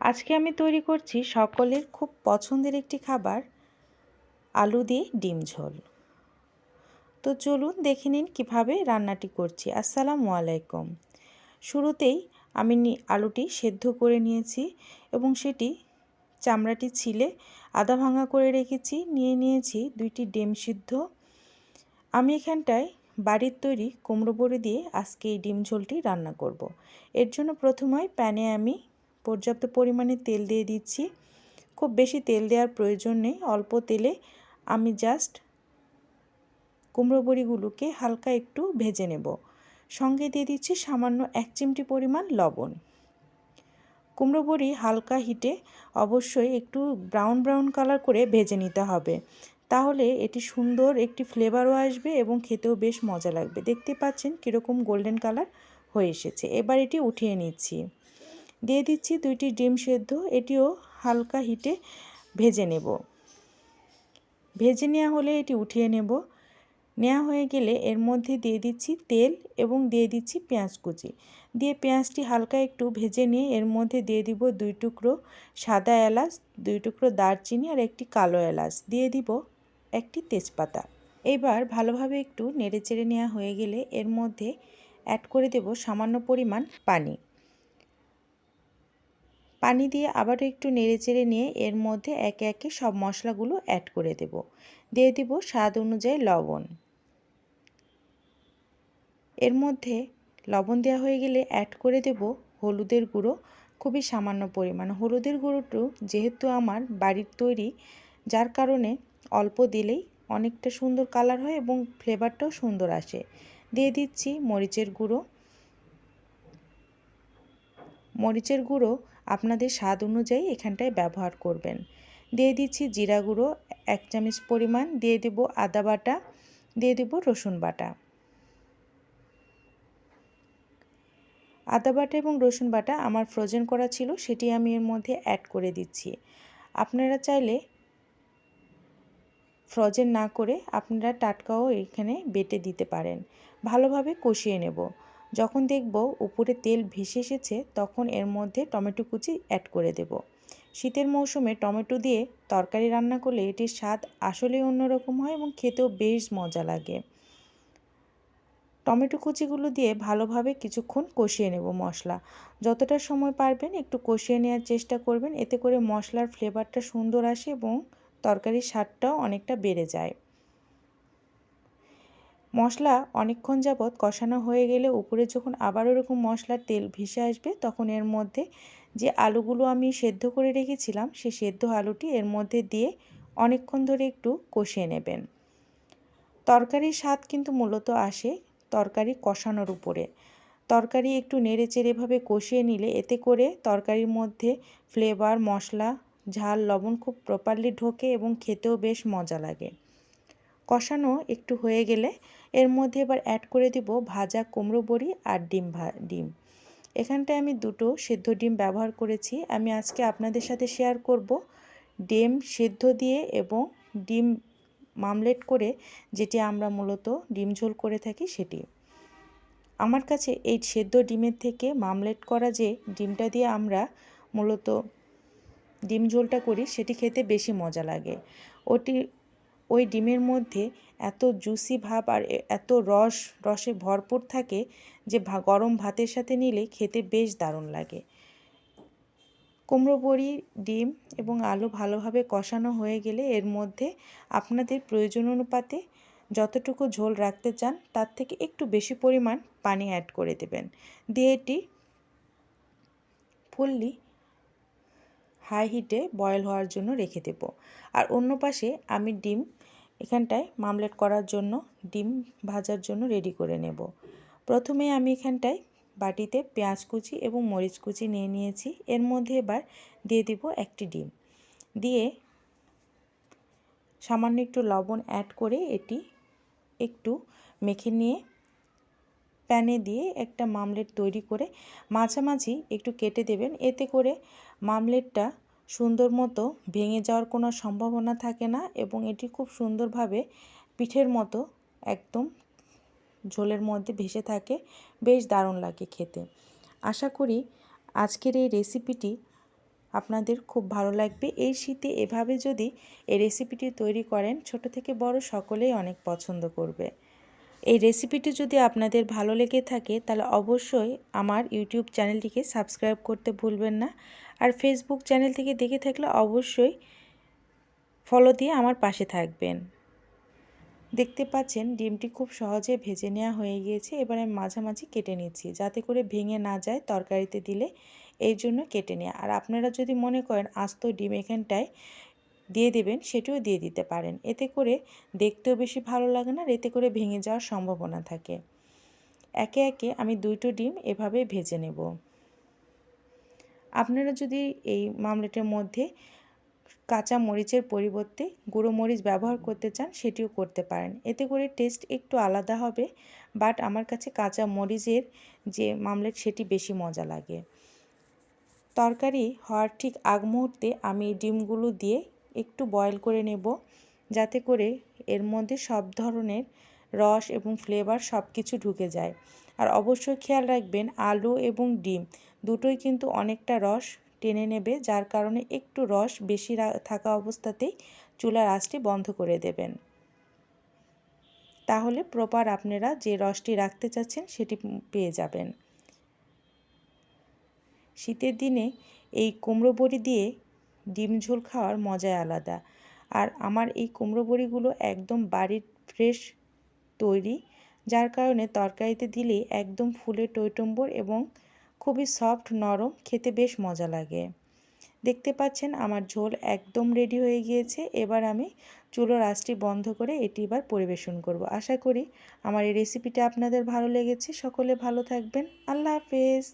আজকে আমি তৈরি করছি সকলের খুব পছন্দের একটি খাবার, আলু দিয়ে ডিম ঝোল। তো চলুন দেখে নিন কীভাবে রান্নাটি করছি। আসসালামু আলাইকুম। শুরুতেই আমি আলুটি সেদ্ধ করে নিয়েছি এবং সেটি চামড়াটি ছিলে আদা ভাঙা করে রেখেছি, নিয়ে নিয়েছি দুইটি ডিম সিদ্ধ। আমি এখানটায় বাড়ির তৈরি কুমড়ো বড়ি দিয়ে আজকে এই ডিম ঝোলটি রান্না করব। এর জন্য প্রথমে প্যানে আমি পর্যাপ্ত পরিমাণে তেল দিয়ে দিচ্ছি। খুব বেশি তেল দেওয়ার প্রয়োজন নেই, অল্প তেলে আমি জাস্ট কুমড়ো বড়িগুলোকে হালকা একটু ভেজে নেব। সঙ্গে দিয়ে দিচ্ছি সামান্য এক চিমটি পরিমাণ লবণ। কুমড়ো বড়ি হালকা হিটে অবশ্যই একটু ব্রাউন ব্রাউন কালার করে ভেজে নিতে হবে। তাহলে এটি সুন্দর একটি ফ্লেভারও আসবে এবং খেতেও বেশ মজা লাগবে। দেখতে পাচ্ছেন কীরকম গোল্ডেন কালার হয়ে এসেছে। এবার এটি উঠিয়ে নিচ্ছি। দিয়ে দিচ্ছি দুইটি ডিম সেদ্ধ, এটিও হালকা হিটে ভেজে নেব। ভেজে নেওয়া হলে এটি উঠিয়ে নেব। নেওয়া হয়ে গেলে এর মধ্যে দিয়ে দিচ্ছি তেল এবং দিয়ে দিচ্ছি পেঁয়াজ কুচি। দিয়ে পেঁয়াজটি হালকা একটু ভেজে নিয়ে এর মধ্যে দিয়ে দিব দুই টুকরো সাদা এলাচ, দুই টুকরো দারচিনি আর একটি কালো এলাচ। দিয়ে দিব একটি তেজপাতা। এবার ভালোভাবে একটু নেড়ে চেড়ে নেওয়া হয়ে গেলে এর মধ্যে অ্যাড করে দেব সামান্য পরিমাণ পানি। পানি দিয়ে আবারও একটু নেড়ে চেড়ে নিয়ে এর মধ্যে একে একে সব মশলাগুলো অ্যাড করে দেব। দিয়ে দিব স্বাদ অনুযায়ী লবণ। এর মধ্যে লবণ দেওয়া হয়ে গেলে অ্যাড করে দেব হলুদের গুঁড়ো, খুবই সামান্য পরিমাণ। হলুদের গুঁড়োটু যেহেতু আমার বাড়ির তৈরি, যার কারণে অল্প দিলেই অনেকটা সুন্দর কালার হয় এবং ফ্লেভারটাও সুন্দর আসে। দিয়ে দিচ্ছি মরিচের গুঁড়ো মরিচের গুঁড়ো আপনাদের স্বাদ অনুযায়ী এখানটায় ব্যবহার করবেন। দিয়ে দিচ্ছি জিরা গুঁড়ো, এক চামচ পরিমাণ। দিয়ে দেব আদা বাটা, দিয়ে দেব রসুন বাটা। আদা বাটা এবং রসুন বাটা আমার ফ্রোজেন করা ছিল, সেটি আমি এর মধ্যে অ্যাড করে দিচ্ছি। আপনারা চাইলে ফ্রোজেন না করে আপনারা টাটকাও এখানে বেটে দিতে পারেন। ভালোভাবে কষিয়ে নেব। যখন দেখব উপরে তেল ভেসে এসেছে, তখন এর মধ্যে টমেটো কুচি অ্যাড করে দেব। শীতের মৌসুমে টমেটো দিয়ে তরকারি রান্না করলে এটির স্বাদ আসলেই অন্যরকম হয় এবং খেতেও বেশ মজা লাগে। টমেটো কুচিগুলো দিয়ে ভালোভাবে কিছুক্ষণ কষিয়ে নেব মশলা। যতটা সময় পারবেন একটু কষিয়ে নেওয়ার চেষ্টা করবেন, এতে করে মশলার ফ্লেভারটা সুন্দর আসে এবং তরকারির স্বাদটাও অনেকটা বেড়ে যায়। মশলা অনেকক্ষণ যাবৎ কষানো হয়ে গেলে উপরে যখন আবার ওরকম মশলার তেল ভেসে আসবে, তখন এর মধ্যে যে আলুগুলো আমি সেদ্ধ করে রেখেছিলাম, সে সেদ্ধ আলুটি এর মধ্যে দিয়ে অনেকক্ষণ ধরে একটু কষিয়ে নেবেন। তরকারির স্বাদ কিন্তু মূলত আসে তরকারি কষানোর উপরে। তরকারি একটু নেড়ে চেড়েভাবে কষিয়ে নিলে এতে করে তরকারির মধ্যে ফ্লেভার মশলা, ঝাল, লবণ খুব প্রপারলি ঢোকে এবং খেতেও বেশ মজা লাগে। কষানো একটু হয়ে গেলে এর মধ্যে এবার অ্যাড করে দিব ভাজা কুমড়ো বড়ি আর ডিম ডিম। এখানটায় আমি দুটো সেদ্ধ ডিম ব্যবহার করেছি। আমি আজকে আপনাদের সাথে শেয়ার করব ডিম সেদ্ধ দিয়ে এবং ডিম মামলেট করে যেটি আমরা মূলত ডিম ঝোল করে থাকি সেটি। আমার কাছে এই সেদ্ধ ডিমের থেকে মামলেট করা যে ডিমটা দিয়ে আমরা মূলত ডিম ঝোলটা করি সেটি খেতে বেশি মজা লাগে। ওটি ওই ডিমের মধ্যে এত জুসি ভাব আর এত রস, রসে ভরপুর থাকে যে গরম ভাতের সাথে নিলে খেতে বেশ দারুণ লাগে। কুমড়ো বড়ি, ডিম এবং আলু ভালোভাবে কষানো হয়ে গেলে এর মধ্যে আপনাদের প্রয়োজন অনুপাতে যতটুকু ঝোল রাখতে চান তার থেকে একটু বেশি পরিমাণ পানি অ্যাড করে দেবেন। দিয়ে এটি ফুললি হাই হিটে বয়েল হওয়ার জন্য রেখে দেব। আর অন্য পাশে আমি ডিম এখানটায় মামলেট করার জন্য, ডিম ভাজার জন্য রেডি করে নেব। প্রথমে আমি এখানটায় বাটিতে পেঁয়াজ কুচি এবং মরিচ কুচি নিয়ে নিয়েছি। এর মধ্যে এবার দিয়ে দিব একটি ডিম। দিয়ে সামান্য একটু লবণ অ্যাড করে এটি একটু মেখে নিয়ে, প্যানে দিয়ে একটা মামলেট তৈরি করে মাঝামাঝি একটু কেটে দেবেন। এতে করে মামলেটটা সুন্দর মতো ভেঙে যাওয়ার কোনো সম্ভাবনা থাকে না এবং এটি খুব সুন্দরভাবে পিঠের মতো একদম ঝোলের মধ্যে ভেসে থাকে। বেশ দারুণ লাগে খেতে। আশা করি আজকের এই রেসিপিটি আপনাদের খুব ভালো লাগবে। এই শীতে এভাবে যদি এই রেসিপিটি তৈরি করেন, ছোট থেকে বড় সকলেই অনেক পছন্দ করবে। এই রেসিপিটি যদি আপনাদের ভালো লেগে থাকে, তাহলে অবশ্যই আমার ইউটিউব চ্যানেলটিকে সাবস্ক্রাইব করতে ভুলবেন না। আর ফেসবুক চ্যানেল থেকে দেখে থাকলে অবশ্যই ফলো দিয়ে আমার পাশে থাকবেন। দেখতে পাচ্ছেন, ডিমটি খুব সহজে ভেজে নেওয়া হয়ে গিয়েছে। এবার মাঝামাঝি কেটে নিচ্ছি, যাতে করে ভেঙে না যায় তরকারিতে দিলে। এই জন্য কেটে নেওয়া আর আপনারা যদি মনে করেন, আস্ত ডিম এখানটায় দিয়ে দেবেন, সেটিও দিয়ে দিতে পারেন। এতে করে দেখতেও বেশি ভালো লাগে না আর এতে করে ভেঙে যাওয়ার সম্ভাবনা থাকে। একে একে আমি দুইটো ডিম এভাবে ভেজে নেব। আপনারা যদি এই মামলেটের মধ্যে কাঁচা মরিচের পরিবর্তে গুঁড়ো মরিচ ব্যবহার করতে চান, সেটিও করতে পারেন। এতে করে টেস্ট একটু আলাদা হবে, বাট আমার কাছে কাঁচা মরিচের যে মামলেট, সেটি বেশি মজা লাগে। তরকারি হওয়ার ঠিক আগ মুহূর্তে আমি ডিমগুলো দিয়ে একটু বয়েল করে নেব, যাতে করে এর মধ্যে সব ধরনের রস এবং ফ্লেভার সব কিছু ঢুকে যায়। আর অবশ্যই খেয়াল রাখবেন, আলু এবং ডিম দুটোই কিন্তু অনেকটা রস টেনে নেবে, যার কারণে একটু রস বেশি থাকা অবস্থাতেই চুলার আঁচটি বন্ধ করে দেবেন। তাহলে প্রপার আপনারা যে রসটি রাখতে চাচ্ছেন সেটি পেয়ে যাবেন। শীতের দিনে এই কুমড়ো বড়ি দিয়ে ডিম ঝোল খাওয়ার মজাই আলাদা। আর আমার এই কুমড়ো বড়িগুলো একদম বাড়ির ফ্রেশ তৈরি, যার কারণে তরকারিতে দিলে একদম ফুলে টইটম্বর এবং খুবই সফট নরম, খেতে বেশ মজা লাগে। দেখতে পাচ্ছেন আমার ঝোল একদম রেডি হয়ে গিয়েছে। এবার আমি চুলোর আঁচটি বন্ধ করে এটি এবার পরিবেশন করব। আশা করি আমার এই রেসিপিটা আপনাদের ভালো লেগেছে। সকলে ভালো থাকবেন। আল্লাহ হাফেজ।